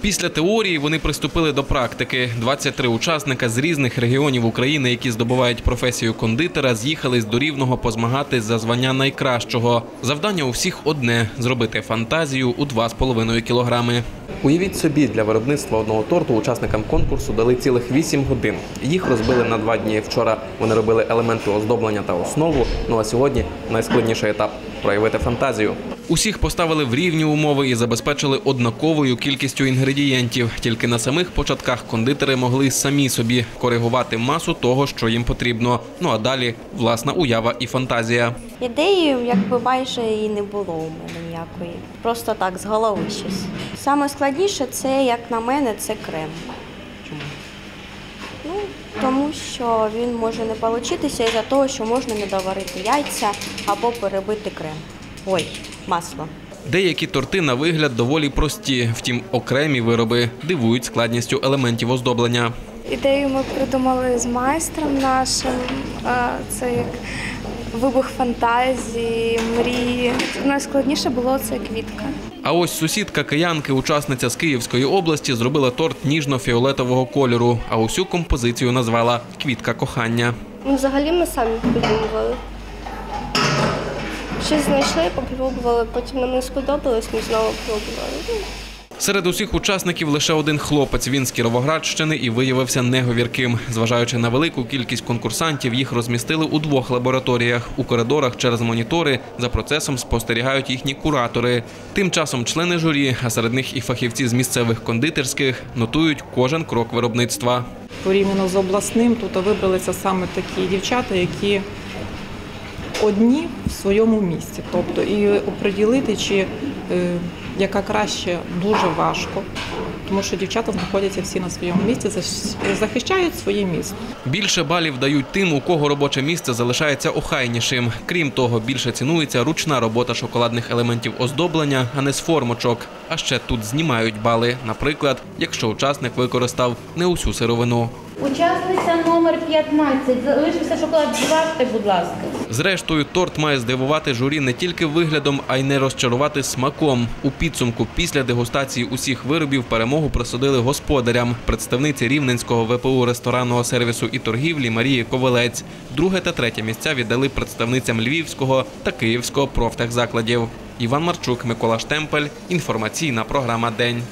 Після теорії вони приступили до практики. 23 учасника з різних регіонів України, які здобувають професію кондитера, з'їхались до рівного позмагатись за звання найкращого. Завдання у всіх одне зробити фантазію у 2,5 кілограми. Уявіть собі, для виробництва одного торту учасникам конкурсу дали цілих 8 годин. Їх розбили на два дні. Вчора вони робили елементи оздоблення та основу. Ну а сьогодні найскладніший етап проявити фантазію. Усіх поставили в рівні умови і забезпечили однаковою кількістю інгредієнтів. Тільки на самих початках кондитери могли самі собі коригувати масу того, що їм потрібно. Ну а далі власна уява і фантазія. Ідеї, якби майже і не було у мене ніякої. Просто так, з голови щось. Саме складніше це, як на мене, це крем. Чому? Ну, тому що він може не получитися із-за того, що можна не доварити яйця або перебити крем. Ой, масло. Деякі торти на вигляд доволі прості, втім, окремі вироби дивують складністю елементів оздоблення. Ідею ми придумали з майстром нашим. Це як вибух фантазії, мрії. Найскладніше було це квітка. А ось сусідка киянки, учасниця з Київської області, зробила торт ніжно-фіолетового кольору, а усю композицію назвала Квітка кохання. Ну, взагалі ми самі придумували. Щось знайшли, попробували, потім нам не сподобалось, ми знову пробували. Серед усіх учасників лише один хлопець. Він з Кіровоградщини і виявився неговірким. Зважаючи на велику кількість конкурсантів, їх розмістили у двох лабораторіях. У коридорах через монітори за процесом спостерігають їхні куратори. Тим часом члени журі, а серед них і фахівці з місцевих кондитерських, нотують кожен крок виробництва. порівняно з обласним, тут вибралися саме такі дівчата, які одні в своєму місці. Тобто і оприділити, чи е, яка краще, дуже важко, тому що дівчата знаходяться всі на своєму місці, захищають своє місто. Більше балів дають тим, у кого робоче місце залишається охайнішим. Крім того, більше цінується ручна робота шоколадних елементів оздоблення, а не з формочок. А ще тут знімають бали. Наприклад, якщо учасник використав не усю сировину. Учасниця номер 15. Залишився шоколад. Зважте, будь ласка. Зрештою, торт має здивувати журі не тільки виглядом, а й не розчарувати смаком. У підсумку після дегустації усіх виробів перемогу присудили господарям, представниці рівненського ВПУ ресторанного сервісу і торгівлі Марії Ковалець. Друге та третє місця віддали представницям Львівського та Київського профтехзакладів. Іван Марчук, Микола Штемпель. Інформаційна програма День.